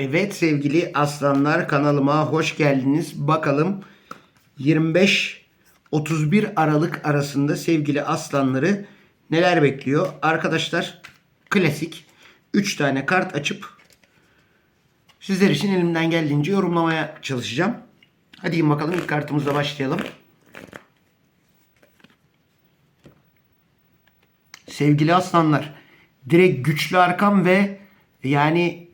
Evet sevgili aslanlar kanalıma hoş geldiniz. Bakalım 25 31 Aralık arasında sevgili aslanları neler bekliyor? Arkadaşlar klasik 3 tane kart açıp sizler için elimden geldiğince yorumlamaya çalışacağım. Hadi bakalım ilk kartımızla başlayalım. Sevgili aslanlar direkt güçlü arkam ve yani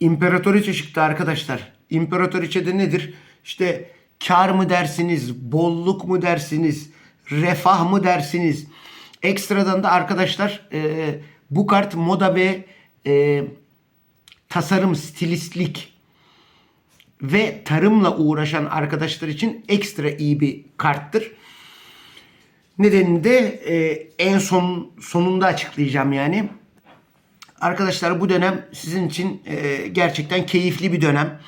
İmparatoriçe çıktı arkadaşlar. İmparatoriçe de nedir? İşte kar mı dersiniz, bolluk mu dersiniz, refah mı dersiniz? Ekstradan da arkadaşlar e, bu kart moda ve e, tasarım, stilistlik ve tarımla uğraşan arkadaşlar için ekstra iyi bir karttır. Nedenini de e, en son sonunda açıklayacağım yani. Arkadaşlar bu dönem sizin için e, gerçekten keyifli bir dönem.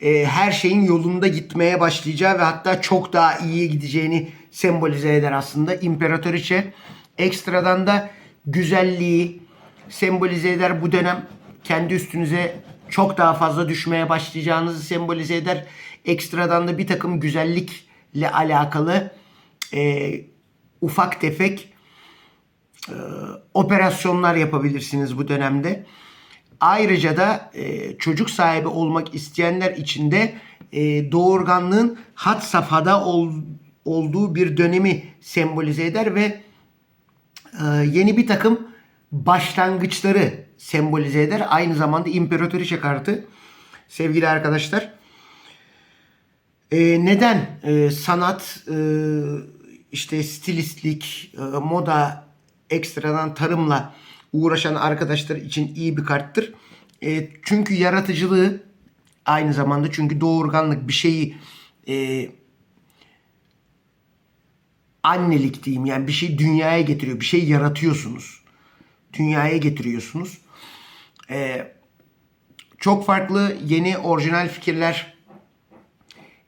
E, her şeyin yolunda gitmeye başlayacağı ve hatta çok daha iyiye gideceğini sembolize eder aslında. İmparatoriçe ekstradan da güzelliği sembolize eder bu dönem. Kendi üstünüze çok daha fazla düşmeye başlayacağınızı sembolize eder. Ekstradan da bir takım güzellikle alakalı e, ufak tefek e, operasyonlar yapabilirsiniz bu dönemde. Ayrıca da e, çocuk sahibi olmak isteyenler için de e, doğurganlığın had safhada ol, olduğu bir dönemi sembolize eder ve e, yeni bir takım başlangıçları sembolize eder. Aynı zamanda imparatoriçe kartı sevgili arkadaşlar. E, neden e, sanat, e, işte stilistlik, e, moda, ekstradan tarımla uğraşan arkadaşlar için iyi bir karttır. E, çünkü yaratıcılığı aynı zamanda çünkü doğurganlık bir şeyi e, annelik diyeyim yani bir şey dünyaya getiriyor. Bir şey yaratıyorsunuz. Dünyaya getiriyorsunuz. E, çok farklı yeni orijinal fikirler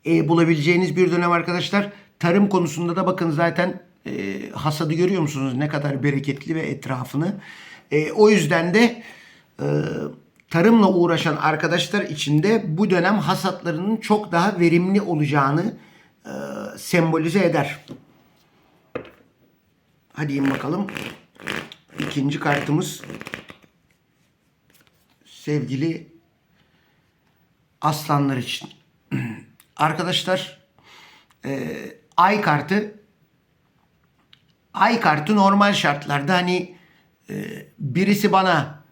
e, bulabileceğiniz bir dönem arkadaşlar. Tarım konusunda da bakın zaten e, hasadı görüyor musunuz ne kadar bereketli ve etrafını. E, o yüzden de e, tarımla uğraşan arkadaşlar için de bu dönem hasatlarının çok daha verimli olacağını e, sembolize eder. Hadi in bakalım. İkinci kartımız sevgili aslanlar için. Arkadaşlar e, ay kartı ay kartı normal şartlarda hani e, birisi bana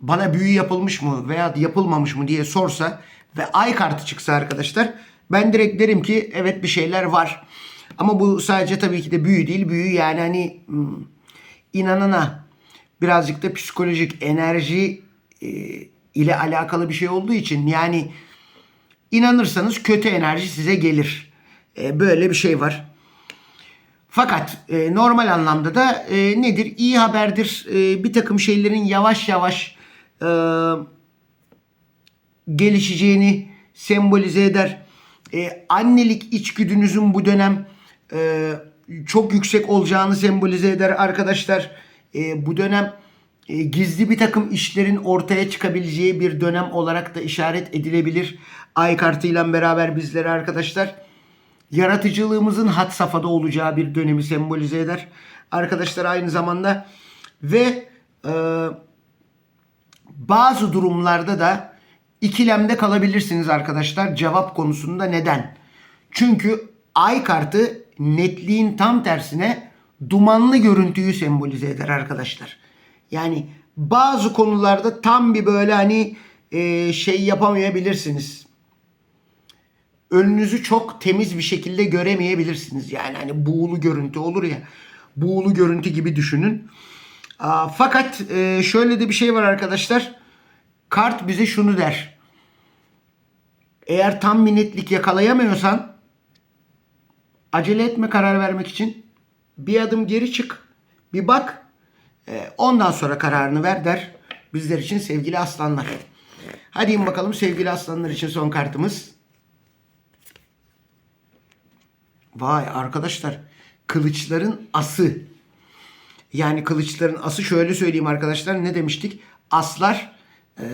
bana büyü yapılmış mı veya yapılmamış mı diye sorsa ve ay kartı çıksa arkadaşlar ben direkt derim ki evet bir şeyler var. Ama bu sadece tabii ki de büyü değil. Büyü yani hani hmm, inanana birazcık da psikolojik enerji e, ile alakalı bir şey olduğu için yani inanırsanız kötü enerji size gelir. E, böyle bir şey var. Fakat e, normal anlamda da e, nedir? İyi haberdir. E, bir takım şeylerin yavaş yavaş e, gelişeceğini sembolize eder. E, annelik içgüdünüzün bu dönem e, çok yüksek olacağını sembolize eder arkadaşlar. E, bu dönem e, gizli bir takım işlerin ortaya çıkabileceği bir dönem olarak da işaret edilebilir. Ay kartıyla beraber bizlere arkadaşlar yaratıcılığımızın had safhada olacağı bir dönemi sembolize eder. Arkadaşlar aynı zamanda ve e, bazı durumlarda da ikilemde kalabilirsiniz arkadaşlar cevap konusunda neden? Çünkü ay kartı netliğin tam tersine dumanlı görüntüyü sembolize eder arkadaşlar. Yani bazı konularda tam bir böyle hani e, şey yapamayabilirsiniz önünüzü çok temiz bir şekilde göremeyebilirsiniz. Yani hani buğulu görüntü olur ya. Buğulu görüntü gibi düşünün. Fakat e, şöyle de bir şey var arkadaşlar. Kart bize şunu der. Eğer tam bir netlik yakalayamıyorsan acele etme karar vermek için. Bir adım geri çık. Bir bak. E, ondan sonra kararını ver der. Bizler için sevgili aslanlar. Hadi bakalım sevgili aslanlar için son kartımız. Vay arkadaşlar kılıçların ası. Yani kılıçların ası şöyle söyleyeyim arkadaşlar ne demiştik? Aslar e,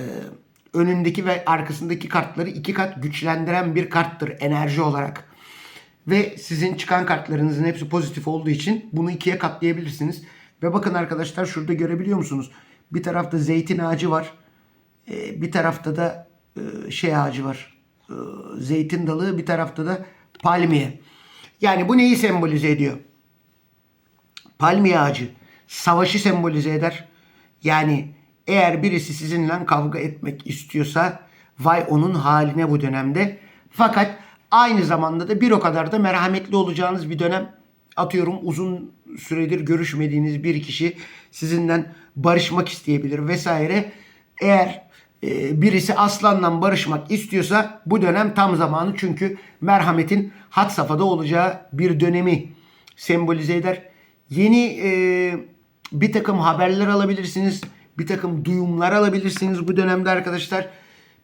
önündeki ve arkasındaki kartları iki kat güçlendiren bir karttır enerji olarak. Ve sizin çıkan kartlarınızın hepsi pozitif olduğu için bunu ikiye katlayabilirsiniz. Ve bakın arkadaşlar şurada görebiliyor musunuz? Bir tarafta zeytin ağacı var. Ee, bir tarafta da e, şey ağacı var. Ee, zeytin dalı bir tarafta da palmiye. Yani bu neyi sembolize ediyor? Palmiye ağacı savaşı sembolize eder. Yani eğer birisi sizinle kavga etmek istiyorsa vay onun haline bu dönemde. Fakat aynı zamanda da bir o kadar da merhametli olacağınız bir dönem. Atıyorum uzun süredir görüşmediğiniz bir kişi sizinden barışmak isteyebilir vesaire. Eğer birisi aslanla barışmak istiyorsa bu dönem tam zamanı çünkü merhametin had safhada olacağı bir dönemi sembolize eder. Yeni e, bir takım haberler alabilirsiniz. Bir takım duyumlar alabilirsiniz bu dönemde arkadaşlar.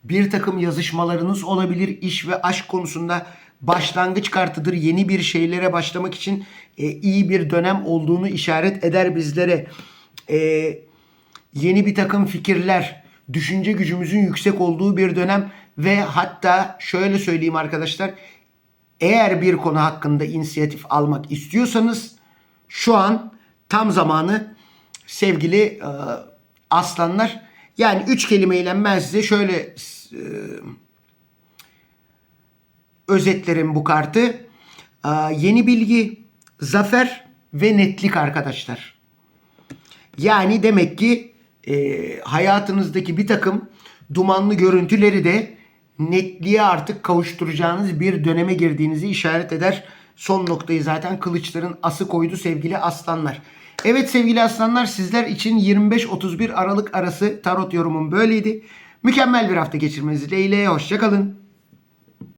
Bir takım yazışmalarınız olabilir iş ve aşk konusunda başlangıç kartıdır. Yeni bir şeylere başlamak için e, iyi bir dönem olduğunu işaret eder bizlere. E, yeni bir takım fikirler, düşünce gücümüzün yüksek olduğu bir dönem ve hatta şöyle söyleyeyim arkadaşlar. Eğer bir konu hakkında inisiyatif almak istiyorsanız şu an tam zamanı sevgili e, aslanlar. Yani üç kelimeyle ben size şöyle e, özetlerim bu kartı. E, yeni bilgi, zafer ve netlik arkadaşlar. Yani demek ki e, hayatınızdaki bir takım dumanlı görüntüleri de netliğe artık kavuşturacağınız bir döneme girdiğinizi işaret eder. Son noktayı zaten kılıçların ası koydu sevgili aslanlar. Evet sevgili aslanlar sizler için 25-31 Aralık arası tarot yorumum böyleydi. Mükemmel bir hafta geçirmenizi dileğiyle. Hoşçakalın.